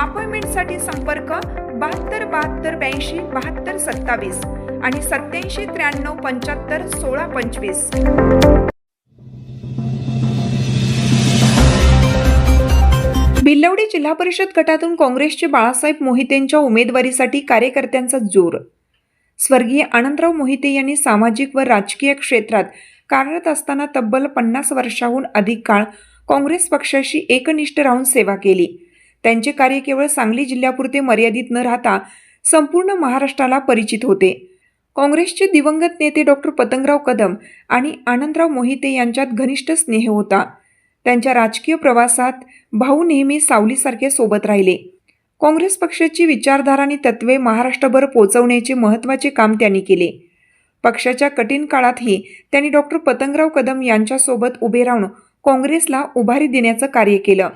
अपॉइंटमेंटसाठी संपर्क बहात्तर बहात्तर ब्याऐंशी बहात्तर सत्तावीस आणि सत्याऐंशी त्र्याण्णव पंच्याहत्तर सोळा पंचवीस. भिल्लवडी जिल्हा परिषद गटातून काँग्रेसचे बाळासाहेब मोहितेंच्या उमेदवारीसाठी कार्यकर्त्यांचा जोर. स्वर्गीय आनंदराव मोहिते यांनी सामाजिक व राजकीय क्षेत्रात कार्यरत असताना तब्बल पन्नास वर्षाहून अधिक काळ काँग्रेस पक्षाशी एकनिष्ठ राहून सेवा केली. त्यांचे कार्य केवळ सांगली जिल्ह्यापुरते मर्यादित न राहता संपूर्ण महाराष्ट्राला परिचित होते. काँग्रेसचे दिवंगत नेते डॉक्टर पतंगराव कदम आणि आनंदराव मोहिते यांच्यात घनिष्ठ स्नेह होता. त्यांच्या राजकीय प्रवासात भाऊ नेहमी सावलीसारखे सोबत राहिले. काँग्रेस पक्षाची विचारधारा आणि तत्वे महाराष्ट्रभर पोचवण्याचे महत्त्वाचे काम त्यांनी केले. पक्षाच्या कठीण काळातही त्यांनी डॉक्टर पतंगराव कदम यांच्यासोबत उभे राहून काँग्रेसला उभारी देण्याचं कार्य केलं.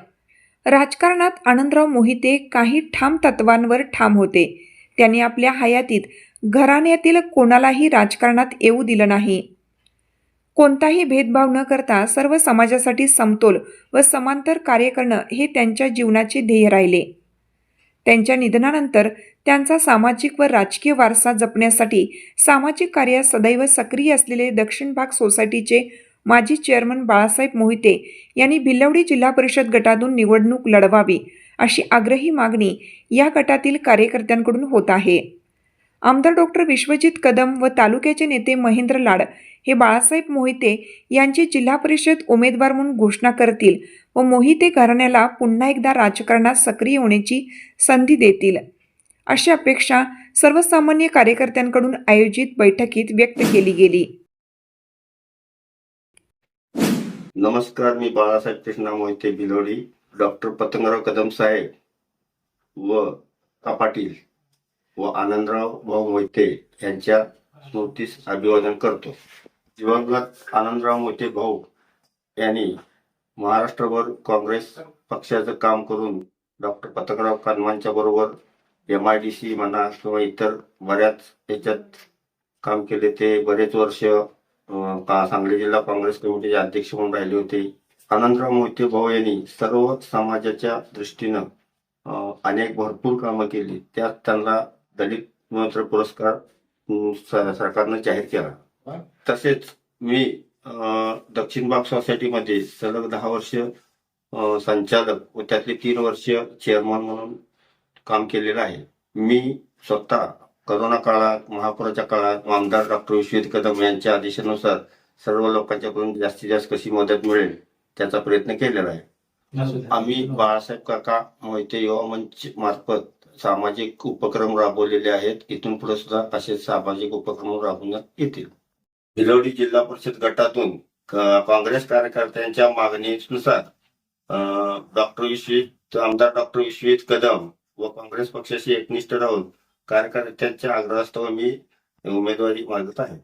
राजकारणात आनंदराव मोहिते काही ठाम तत्वांवर ठाम होते. त्यांनी आपल्या हयातीत घराण्यातील कोणालाही राजकारणात येऊ दिलं नाही. कोणताही भेदभाव न करता सर्व समाजासाठी समतोल व समांतर कार्य करणं हे त्यांच्या जीवनाचे ध्येय राहिले. त्यांच्या निधनानंतर त्यांचा सामाजिक व राजकीय वारसा जपण्यासाठी सामाजिक कार्यात सदैव सक्रिय असलेले दक्षिण भाग सोसायटीचे माजी चेअरमन बाळासाहेब मोहिते यांनी भिल्लवडी जिल्हा परिषद गटातून निवडणूक लढवावी अशी आग्रही मागणी या गटातील कार्यकर्त्यांकडून होत आहे. आमदार डॉक्टर विश्वजित कदम व तालुक्याचे नेते महेंद्र लाड हे बाळासाहेब मोहिते यांची जिल्हा परिषद उमेदवार म्हणून घोषणा करतील व मोहिते घराण्याला पुन्हा एकदा राजकारणात सक्रिय होण्याची संधी देतील. अशी अपेक्षा सर्वसामान्य कार्यकर्त्यांकडून आयोजित बैठकीत व्यक्त केली गेली. नमस्कार मी बाळासाहेब कृष्णा मोहिते बिलोडी डॉक्टर पतंगराव कदम साहेब व का पाटील व आनंदराव भाऊ मोहिते यांच्या स्मृतीस अभिवादन करतो. दिवंगत आनंदराव मोहिते भाऊ यांनी महाराष्ट्रभर काँग्रेस पक्षाचं काम करून डॉक्टर पतंगराव कदमांच्या बरोबर एम आय डी सी म्हणा किंवा इतर बऱ्याच याच्यात काम केले ते बरेच वर्ष सांगली जिल्हा काँग्रेस कमिटीचे अध्यक्ष म्हणून राहिले होते. आनंदराव मोहिते भाऊ यांनी सर्व समाजाच्या दृष्टीनं अनेक भरपूर कामं केली. त्यात त्यांना दलित मित्र पुरस्कार सरकारनं जाहीर केला. तसेच मी दक्षिण भाग सोसायटीमध्ये सलग दहा वर्ष संचालक व त्यातले तीन वर्ष चेअरमन म्हणून काम केलेलं आहे. मी स्वतः करोना काळात महापुराच्या काळात आमदार डॉक्टर विश्वजित कदम यांच्या आदेशानुसार सर्व लोकांच्याकडून जास्तीत जास्त कशी मदत मिळेल त्याचा प्रयत्न केलेला आहे. आम्ही बाळासाहेब काका मोहिते युवा मंच मार्फत सामाजिक उपक्रम राबवलेले आहेत. इथून पुढे सुद्धा असे सामाजिक उपक्रम राबवण्यात येतील. भिलवडी जिल्हा परिषद गटातून काँग्रेस कार्यकर्त्यांच्या मागणीनुसार डॉक्टर विश्वित आमदार डॉक्टर विश्वजित कदम व काँग्रेस पक्षाशी एकनिष्ठ राहून कार्यकर्त्यांच्या आग्रहास्तव मी उमेदवारी मागत आहे.